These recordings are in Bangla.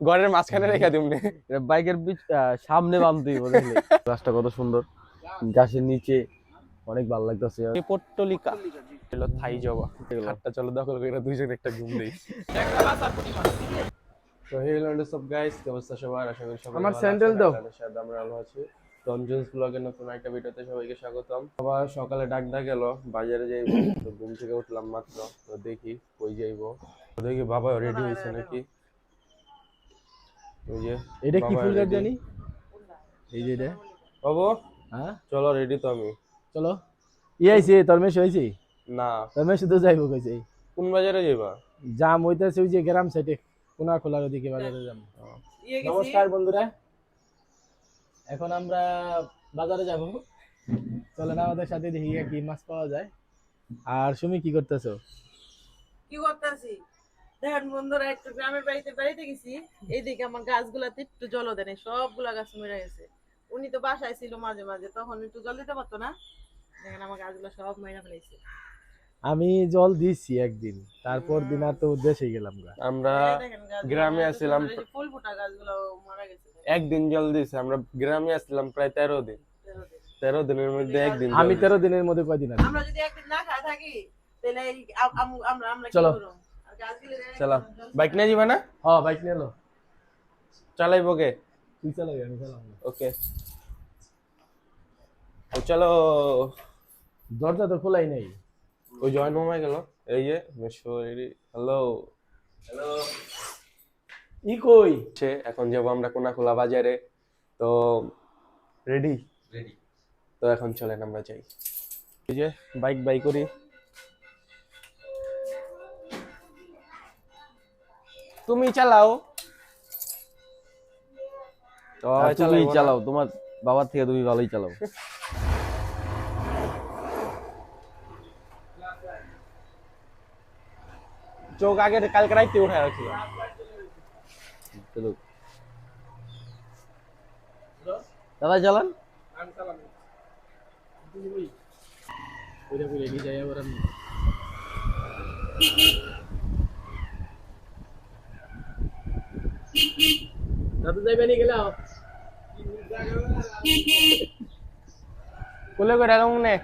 ঘরের মাঝখানে রেখে দিমনি বাইকের সামনে বামতেই বুঝলি গাছটা কত সুন্দর। গাছের নিচে অনেক ভালো লাগতেছে। পট্টলিকা। এলো থাই জবা। হাতটা চলো দখল করে দুইজন একটা ঘুম দেই। তো হে হ্যালো সব গাইস কি অবস্থা সবার আশা করি সবাই আমার স্যান্ডেল। দাও। আমরা ভালো আছি। রঞ্জনস ব্লগের নতুন একটা ভিডিওতে সবাইকে স্বাগতম। আবার সকালে ডাক ডাক গেল বাজারে যাইব। তো ঘুম থেকে উঠলাম মাত্র। তো দেখি কই যাইবো। তো দেখি বাবা রেডি হয়েছে নাকি? যে এটা কি ফুল গাছ জানি? এই যে এটা। বাবু হ্যাঁ? চলো রেডি তো আমি। চলো। ই আইছে তোর মেশ হয়েছে? না। তোর মেশ তো যাইব কইছে। কোন বাজারে যাইবা? জাম হইতেছে ওই যে গ্রাম সাইডে কোনা খোলার ওদিকে বাজারে যাম। নমস্কার বন্ধুরা। এখন আমরা বাজারে যাব। চলেন আমাদের সাথে দেখি কি মাছ পাওয়া যায়। আর সুমি কি করতেছো? কি করতেছি? দেখেন বন্ধুরা একটু গ্রামের বাড়িতে বাড়িতে গেছি এইদিকে আমার গাছগুলাতে একটু জল দেয় সবগুলা গাছ মরে গেছে। উনি তো বাসায় ছিল মাঝে মাঝে তখন একটু জল দিতে পারতো না। দেখেন আমার গাছগুলো সব মেরা ফেলেছে আমি জল দিছি একদিন তারপর দিন আর তো দেশে গেলাম আমরা গ্রামে আমার আছিলাম। ফুল ফোটা গাছগুলো মারা গেছে। একদিন জল দিয়েছে আমরা গ্রামে আসছিলাম প্রায় তেরো দিন। তেরো দিনের মধ্যে একদিন আমি তেরো দিনের মধ্যে কয়দিন আমরা যদি একদিন না খাই থাকি তাহলে আমরা আমরা চলো। করব আর গাছগুলো দেখেন চলো। একদম- বাইক নিয়ে যাবে না? হ্যাঁ বাইক নিয়ে এলো চালাইবো কে তুই চালাবি আমি চালাবো। ওকে। চলো। দরজা তো খোলাই নাই। ওই জয়েন্ট মামা গেল। এই যে মেশ্বরি হ্যালো ই কই? এখন যাব আমরা কোনাখোলা বাজারে। তো রেডি রেডি তো এখন চলেন আমরা যাই। এই যে বাইক বাই করি। তুমি চালাও। তুমি চালাও তোমার বাবার থেকে তুমি ভালোই চালাও। চোখ আগে কালকে রাইতে উঠায় রাখছিল। দাদা চালান। ওইটা করে যাই আবার আমি। দাদু যাইবে নি কোলে করে এলাম নে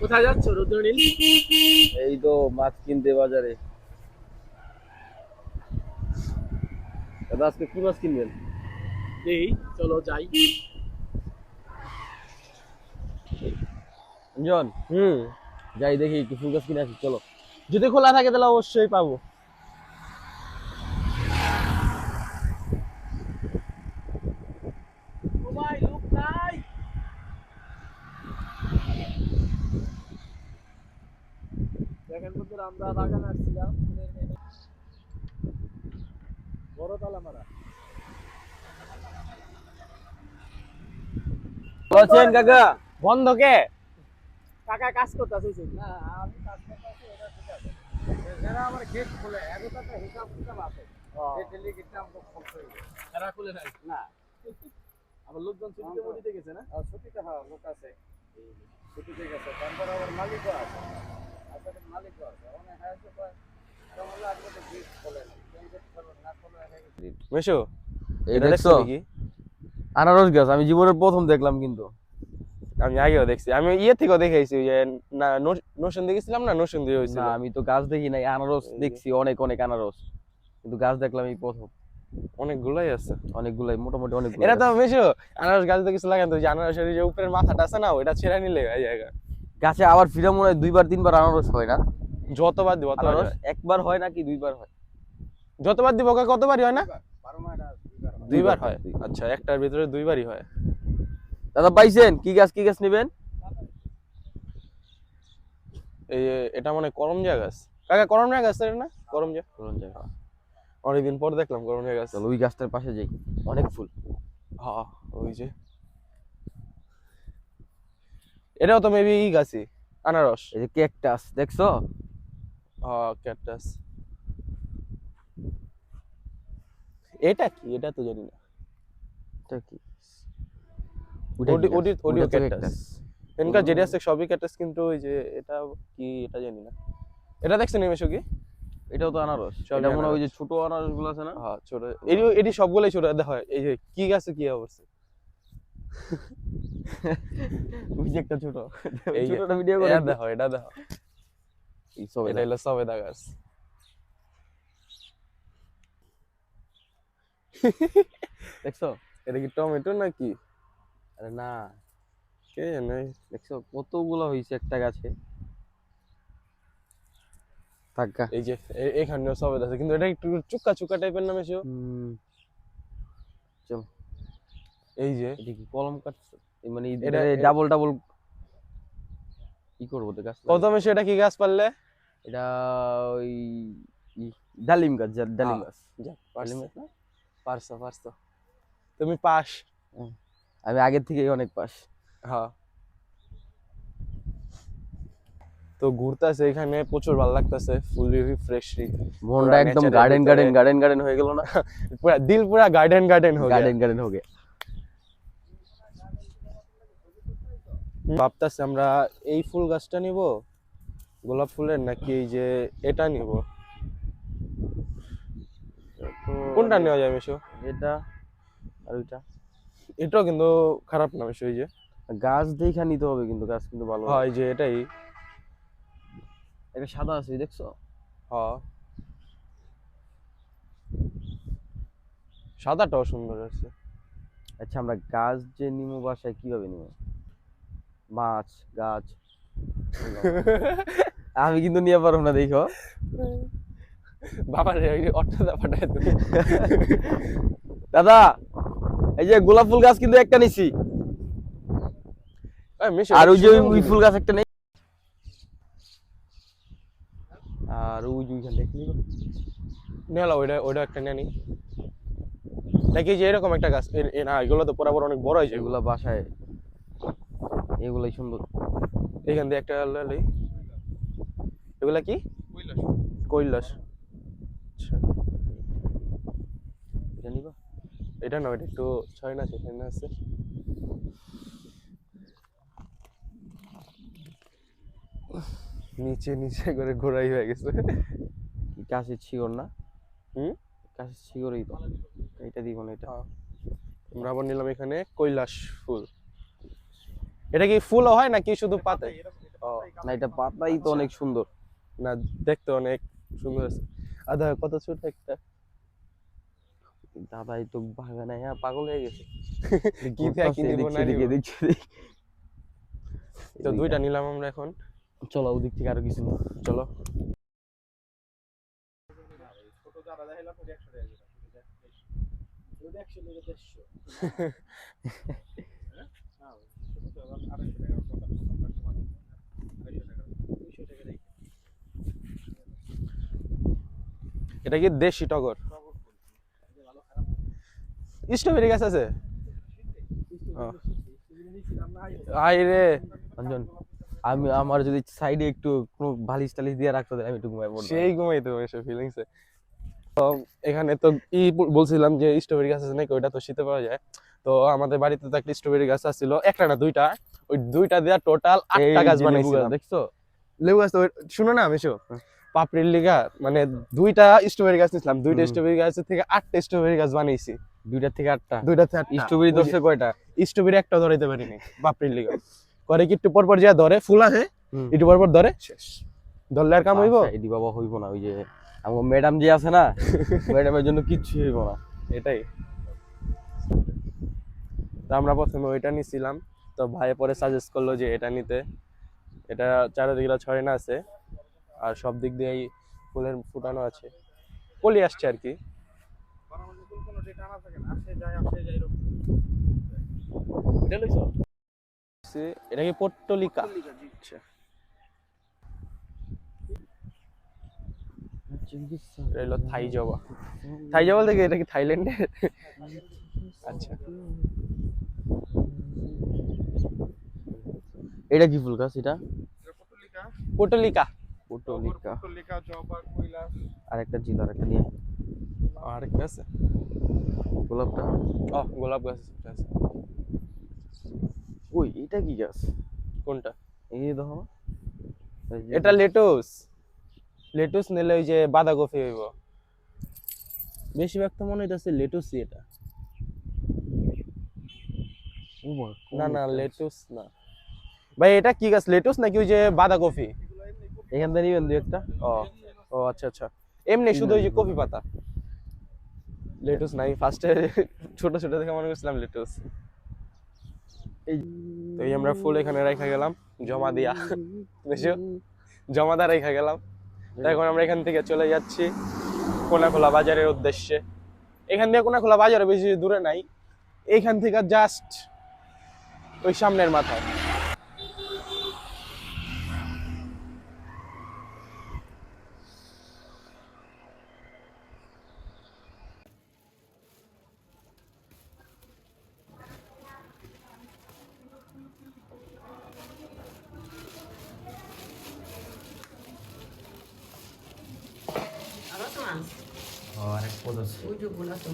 কোথায় যাচ্ছ রুদ্রনীল? এই তো মাছ কিনতে বাজারে। দাদা আজকে কি মাছ কিনবেন? এই চলো যাই। জন হুম। যাই দেখি একটু ফুল গাছ কিনে আসি চলো। যদি খোলা থাকে তাহলে অবশ্যই পাবো। আমরা বাগান আসছিলাম। বড় তালা মারা। কাকা বন্ধ কে? কাকা কাজ করতেছে না আমি কাজ করতেছি ওটা ঠিক আছে। যারা আমার গেট খুলে এগোটা তো হিসাব কিতাব আছে। যে ডেলি গেটটা আমাকে হয়ে যায় এরা খুলে নাই? না। আবার লোকজন ছুটিতে মুটিতে গেছে না? ছুটিতে হ্যাঁ লোক আছে। ছুটিতে গেছে। তারপর আবার মালিকও আছে। আসলে মালিকও আছে। মানে হ্যাঁ হয়ে মেশো এটা দেখছ? আনারস গাছ আমি জীবনের প্রথম দেখলাম কিন্তু। আমি আগেও দেখছি। আমি ইয়ে থেকেও দেখেছি ওই যে না নোশন দেখেছিলাম না? নোশন দিয়ে হয়েছিল। না আমি তো গাছ দেখি নাই আনারস দেখছি অনেক অনেক আনারস। কিন্তু গাছ দেখলাম এই প্রথম। অনেকগুলাই আছে। অনেকগুলাই মোটামুটি অনেক এটা তো মেশো আনারস গাছ তো কিছু লাগান তো যে আনারসের যে উপরের মাথাটা আছে না ওটা ছেড়ে নিলে হয়ে জায়গা গাছে আবার ফিরে মনে হয় দুইবার তিনবার আনারস হয় না? যতবার দিব আনারস একবার হয় নাকি দুইবার হয়? যতবার দিব ওকে কতবারই হয় না? দুইবার হয়। হয়। আচ্ছা একটার ভিতরে দুইবারই হয়। দাদা পাইছেন? কি গাছ কি গাছ নেবেন? এই এটা মানে করমজা গাছ। কাকা করমজা গাছ এর না? করমজা? অনেকদিন পর দেখলাম করমজা গাছ। ওই গাছটার পাশে যাই। অনেক ফুল। হ্যাঁ ওই যে। এটাও তো মেবি ই গাছই আনারস। এই যে ক্যাকটাস দেখছ? হ্যাঁ ক্যাকটাস এটা কি? এটা তো জানি না। এটা কি? ওডি- ওডি- আছে সবই কিন্তু ওই যে এটা কি এটা জানি না। এটা দেখছেন কি? এটাও তো আনারস। এটা মনে ওই যে ছোট আনারসগুলো আছে না? হ্যাঁ ছোট। এটি এটি সবগুলোই ছোট। দেখা হয় এই যে কি গাছে কি অবস্থা। ওই যে একটা ছোট। ছোটটা ভিডিও করে দেখো এটা দেখো। এই সব এটা হলো সবেদা গাছ। দেখছ? এটা কি টমেটো নাকি? আরে না। কে জানে? দেখছ কতগুলো হয়েছে একটা গাছে। থাকা এই যে এখানেও সবেদা আছে কিন্তু এটা একটু চুক্কা চুক্কা টাইপের নামে সেও এই যে। এটা কি কলম কাটছো? মানে এটা- ডাবল ডাবল কি করব তো গাছ কত মেশো এটা কি গাছ পারলে? এটা ওই ডালিম গাছ যা- ডালিম। গাছ। ডালিম গাছ না? পারছ পারছ। তুমি পাস। আমি আগের থেকেই অনেক পাস। হ্যাঁ। তো ঘুরতেছে এখানে প্রচুর ভালো লাগতেছে ফুলি রিফ্রেশ মনটা একদম গার্ডেন গার্ডেন গার্ডেন গার্ডেন হয়ে গেল না? পুরা দিল পুরা গার্ডেন গার্ডেন হয়ে গার্ডেন গার্ডেন হয়ে ভাবতাছি আমরা এই ফুল গাছটা নিব গোলাপ ফুলের নাকি এই যে এটা নিব? কোনটা নেওয়া যায় মেশো? এটা আর ওইটা। এটাও কিন্তু খারাপ না মেশো এই যে। গাছ দেখা নিতে হবে কিন্তু গাছ কিন্তু ভালো হয় যে এটাই। এটা সাদা আছে দেখছ? হ্যাঁ। সাদাটাও সুন্দর আছে। আচ্ছা আমরা গাছ যে নিমো বাসায় কীভাবে নিমো মাছ গাছ। আমি কিন্তু নিয়ে পারব না দেখো। বাবা রে ওই অর্থটা পাঠায় দাদা! এই যে গোলাপ ফুল গাছ কিন্তু একটা নিছি। আর ওই যে ওই ফুল গাছ একটা নেই। আর ওই যে ওইখান দেখলি নাও, ওইটা ওইটা একটা নিয়ে নি। নাকি যে এরকম একটা গাছ। না এগুলো তো পরাবর অনেক বড় হয়েছে। এগুলো বাসায়। এগুলাই সুন্দর। এখান দিয়ে একটা লই এগুলা কি? কৈলাস। আচ্ছা। এটা নিবা। এটা না এটা একটু ছয় না ছয় না আছে। নিচে নিচে করে ঘোরাই হয়ে গেছে। কি কাশির শিকড় না? হুম? কাশির শিকড়ই তো। এটা দিব না এটা। আমরা আবার নিলাম এখানে কৈলাস ফুল। এটা কি ফুলও হয় নাকি শুধু পাতায় ও না এটা পাতাই তো অনেক সুন্দর। না দেখতে অনেক সুন্দর আছে। আধা কত ছোট একটা? দাদাই তো বাগানে হ্যাঁ পাগল হয়ে গেছে। কি না নিব। এদিক তো দুইটা। নিলাম আমরা এখন। চলো ওদিক থেকে আরও কিছু। চলো। এটা কি দেশি টগর? স্ট্রবেরি গাছ আছে? ও। আই রে অঞ্জন আমি আমার যদি সাইডে একটু কোনো বালিশ টালিশ দিয়ে রাখতে আমি একটু ঘুমাই পড়ব সেই ঘুমাইতে এসে ফিলিংসে তো এখানে তো ই বলছিলাম যে স্ট্রবেরি গাছ আছে নাকি? ওইটা তো শীতে পাওয়া যায়। তো আমাদের বাড়িতে তো একটা স্ট্রবেরি গাছ আছিল। একটা না দুইটা। ওই দুইটা দেওয়া টোটাল আটটা গাছ বানাইছিলাম। দেখছ? লেবু গাছ তো শুনো না আমি পাপড়ির লিগা মানে দুইটা স্ট্রবেরি গাছ নিছিলাম। দুইটা স্ট্রবেরি গাছ থেকে আটটা স্ট্রবেরি গাছ বানাইছি। দুইটা থেকে আটটা। দুইটা থেকে স্ট্রবেরি ধরছে কয়টা? স্ট্রবেরি একটা ধরাইতে পারিনি পাপড়ির লিগা। করে কি একটু পর পর যা ধরে ফুল হুম। একটু পর পর ধরে শেষ। ধরলে আর কাম হইব? আচ্ছা, এডি বাবা হইব না ওই যে আমার ম্যাডাম যে আছে না ম্যাডামের জন্য কিচ্ছু হইব না। এটাই। তো আমরা প্রথমে ওইটা নিছিলাম। তো ভাই পরে সাজেস্ট করল যে এটা নিতে। এটা চারিদিকে ছয় না আছে আর সব দিক দিয়েই ফুলের ফুটানো আছে। কলি আসছে আর কি। সে- এটা কি পট্টলিকা? আচ্ছা। এটা থাই জবা থাই জবা থেকে এটা কি থাইল্যান্ডের আচ্ছা। এটা কি ফুল গাছ এটা? পটলিকা পটলিকা আর একটা ছিল আর একটা নিয়ে। আর একটা আছে। গোলাপটা ও গোলাপ গাছ আছে ওই এটা কি গাছ? কোনটা? এই দেখো এটা লেটুস। লেটুস নিলে ওই যে বাঁধাকপি হইব। বেশিরভাগ তো মনে হইতেছে লেটুসই এটা। না না? লেটুস না। ভাই এটা কি গাছ লেটুস নাকি ওই যে বাঁধাকপি? এখান থেকে নিবেন একটা। ও ও আচ্ছা আচ্ছা। এমনি শুধু ওই যে কপি পাতা। লেটুস নাই। ফার্স্টে ছোট ছোট দেখে মনে করছিলাম লেটুস এই তো এই আমরা ফুল এখানে রেখে গেলাম, জমা দিয়া। বুঝছ জমা দা রেখে গেলাম। এখন আমরা এখান থেকে চলে যাচ্ছি কোনাখোলা বাজারের উদ্দেশ্যে। এখান থেকে কোনাখোলা বাজারে বেশি দূরে নাই। এইখান থেকে জাস্ট ওই সামনের মাথায় আর আছে মাছ আর এক পদ আছে ওই যে গোলা তো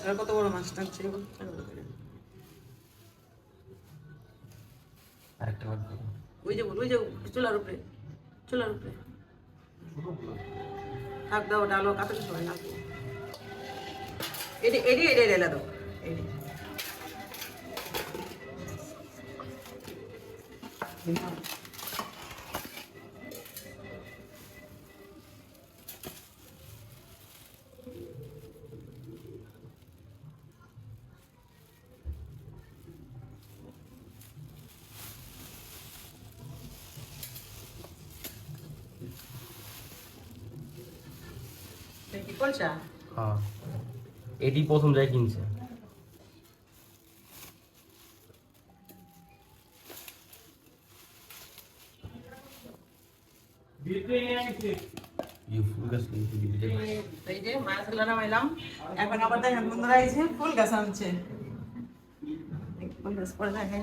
উপর কত বড় মাছ আরেকটা ওই যে ওই যে চুলার উপরে চুলার উপরে। থাক দাও ডালো কাপে হয় না। এডি এডি এডি এডি দাও এডি কি বলছা? হ্যাঁ। এটি প্রথম যায় কিনছে। এখন আবার দেখেন বন্ধুরা এই যে ফুল গাছ আনছে। ফুল গাছ পরে দেখেন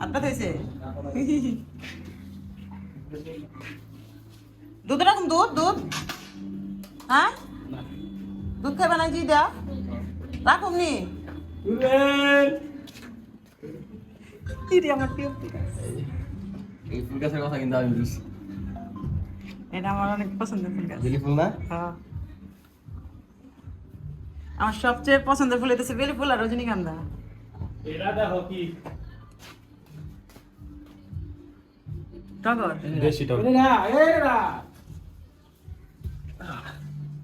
হয়েছে? দুধ রাখুন দুধ দুধ? হ্যাঁ? দুধ খাইবা বানাই দেয়া রাখুন নি আমার প্রিয় এই ফুল গাছের কথা কিন্তু আমি বুঝছি। এটা আমার অনেক পছন্দের ফুল গাছ। বেলি ফুল না? হ্যাঁ। আমার সবচেয়ে পছন্দের ফুল হইতেছে বেলি ফুল আর রজনীগন্ধা। এরা দেখো কি টগর দেশি টক। এরা এরা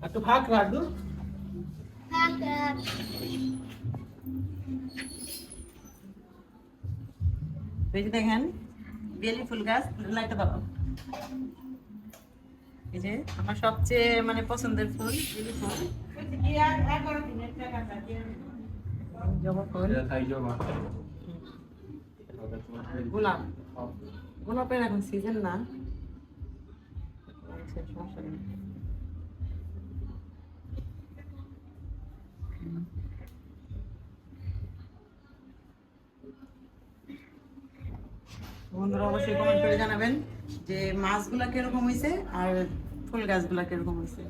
একটু ফাঁক রাখ দু এই দেখেন বেলি ফুল গাছ লাইটটা দাও এই যে আমার সবচেয়ে মানে পছন্দের ফুল বেলি ফুল। জবা ফুল। গোলাপ গোলাপের এখন সিজন না সমস্যা। বন্ধুরা অবশ্যই কমেন্ট করে জানাবেন যে মাছগুলা কীরকম হয়েছে আর ফুল গাছগুলা কীরকম হয়েছে